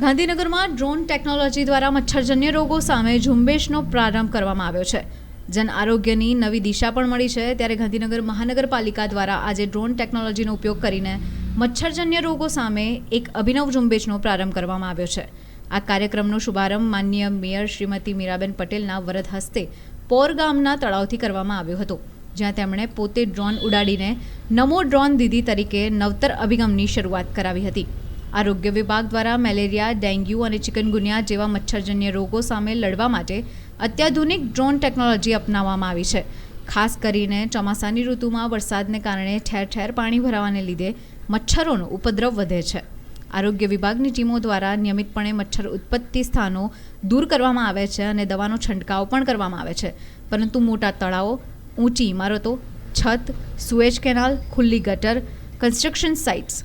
ગાંધીનગરમાં drone technology દ્વારા મચ્છરજન્ય રોગો સામે ઝુંબેશનો પ્રારંભ કરવામાં આવ્યો છે. જન આરોગ્યની નવી દિશા પણ મળી છે. ત્યારે ગાંધીનગર મહાનગરપાલિકા દ્વારા આજે ડ્રોન ટેકનોલોજીનો ઉપયોગ કરીને મચ્છરજન્ય રોગો સામે એક અભિનવ ઝુંબેશનો પ્રારંભ કરવામાં આવ્યો છે. આ કાર્યક્રમનો શુભારંભ માનનીય મેયર શ્રીમતી મીરાબેન પટેલના વરદ હસ્તે પોર ગામના તળાવથી કરવામાં આવ્યો હતો, જ્યાં તેમણે પોતે ડ્રોન ઉડાડીને નમો ડ્રોન દીદી તરીકે નવતર અભિગમની શરૂઆત કરાવી હતી. આરોગ્ય વિભાગ દ્વારા મેલેરિયા, ડેન્ગ્યુ અને ચિકનગુનિયા જેવા મચ્છરજન્ય રોગો સામે લડવા માટે અત્યાધુનિક ડ્રોન ટેકનોલોજી અપનાવવામાં આવી છે. ખાસ કરીને ચોમાસાની ઋતુમાં વરસાદને કારણે ઠેર ઠેર પાણી ભરાવાને લીધે મચ્છરોનો ઉપદ્રવ વધે છે. આરોગ્ય વિભાગની ટીમો દ્વારા નિયમિતપણે મચ્છર ઉત્પત્તિ સ્થાનો દૂર કરવામાં આવે છે અને દવાનો છંટકાવ પણ કરવામાં આવે છે. પરંતુ મોટા તળાવો, ઊંચી ઇમારતો, છત, સુએજ કેનાલ, ખુલ્લી ગટર, કન્સ્ટ્રક્શન સાઇટ્સ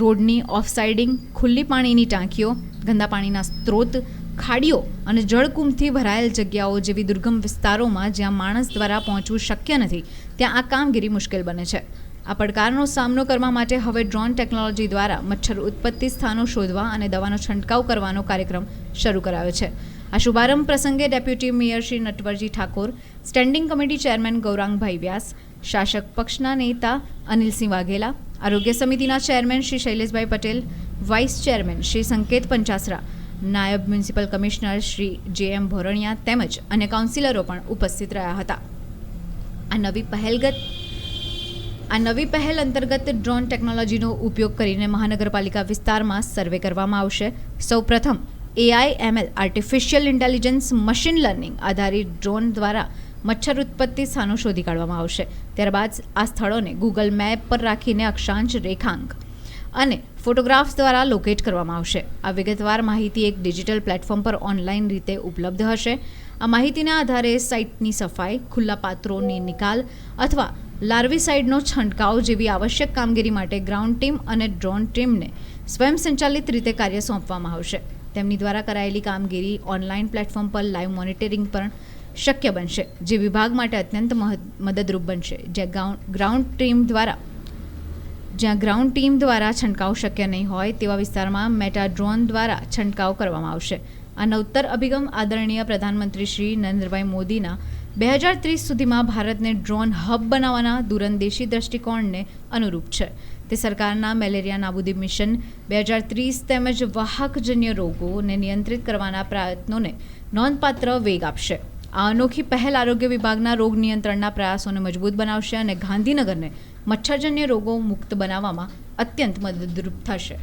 રોડની ઓફસાઇડિંગ, ખુલ્લી પાણીની ટાંકીઓ, ગંદા પાણીના સ્ત્રોત, ખાડીઓ અને જળકુંભથી ભરાયેલ જગ્યાઓ જેવી દુર્ગમ વિસ્તારોમાં જ્યાં માણસ દ્વારા પહોંચવું શક્ય નથી, ત્યાં આ કામગીરી મુશ્કેલ બને છે. આ પડકારનો સામનો કરવા માટે હવે ડ્રોન ટેકનોલોજી દ્વારા મચ્છર ઉત્પત્તિ સ્થાનો શોધવા અને દવાનો છંટકાવ કરવાનો કાર્યક્રમ શરૂ કરાયો છે. આ શુભારંભ પ્રસંગે deputy mayor Shri Natwarji Thakor, standing committee chairman Gaurangbhai Vyas, શાસક પક્ષના નેતા અનિલસિંહ વાઘેલા આરોગ્ય સમિતિના ચેરમેન શ્રી શૈલેષભાઈ પટેલ, વાઇસ ચેરમેન શ્રી સંકેત પંચાસરા, નાયબ મ્યુનિસિપલ કમિશનર શ્રી જે એમ ભોરણિયા તેમજ અન્ય કાઉન્સિલરો પણ ઉપસ્થિત રહ્યા હતા. આ નવી પહેલગત, આ નવી પહેલ અંતર્ગત ડ્રોન ટેકનોલોજીનો ઉપયોગ કરીને મહાનગરપાલિકા વિસ્તારમાં સર્વે કરવામાં આવશે. સૌપ્રથમ AI ML artificial intelligence machine learning આધારિત ડ્રોન દ્વારા મચ્છર ઉત્પત્તિ સ્થાનો શોધી કાઢવામાં આવશે. ત્યારબાદ આ સ્થળોને ગૂગલ મેપ પર રાખીને અક્ષાંશ રેખાંક અને ફોટોગ્રાફ્સ દ્વારા લોકેટ કરવામાં આવશે. આ વિગતવાર માહિતી એક ડિજિટલ પ્લેટફોર્મ પર ઓનલાઈન રીતે ઉપલબ્ધ હશે. આ માહિતીના આધારે સાઇટની સફાઈ, ખુલ્લા પાત્રોની નિકાલ અથવા લાર્વિસાઇડનો છંટકાવ જેવી આવશ્યક કામગીરી માટે ગ્રાઉન્ડ ટીમ અને ડ્રોન ટીમને સ્વયં સંચાલિત રીતે કાર્ય સોંપવામાં આવશે. તેમની દ્વારા કરાયેલી કામગીરી ઓનલાઈન પ્લેટફોર્મ પર લાઈવ મોનિટરિંગ પણ શક્ય બનશે, જે વિભાગ માટે અત્યંત મદદરૂપ બનશે, જ્યાં ગ્રાઉન્ડ ટીમ દ્વારા, જ્યાં ગ્રાઉન્ડ ટીમ દ્વારા છંટકાવ શક્ય નહીં હોય તેવા વિસ્તારમાં મેટા ડ્રોન દ્વારા છંટકાવ કરવામાં આવશે. આ નવતર અભિગમ આદરણીય પ્રધાનમંત્રી શ્રી નરેન્દ્રભાઈ મોદીના બે હજાર ત્રીસ સુધીમાં ભારતને ડ્રોન હબ બનાવવાના દૂરંદેશી દ્રષ્ટિકોણને અનુરૂપ છે. તે સરકારના મેલેરિયા નાબૂદી મિશન, બે હજાર ત્રીસ તેમજ વાહકજન્ય રોગોને નિયંત્રિત કરવાના પ્રયત્નોને નોંધપાત્ર વેગ આપશે. આ અનોખી પહેલ આરોગ્ય વિભાગના રોગ નિયંત્રણના પ્રયાસોને મજબૂત બનાવશે અને ગાંધીનગરને મચ્છરજન્ય રોગો મુક્ત બનાવવામાં અત્યંત મદદરૂપ થશે.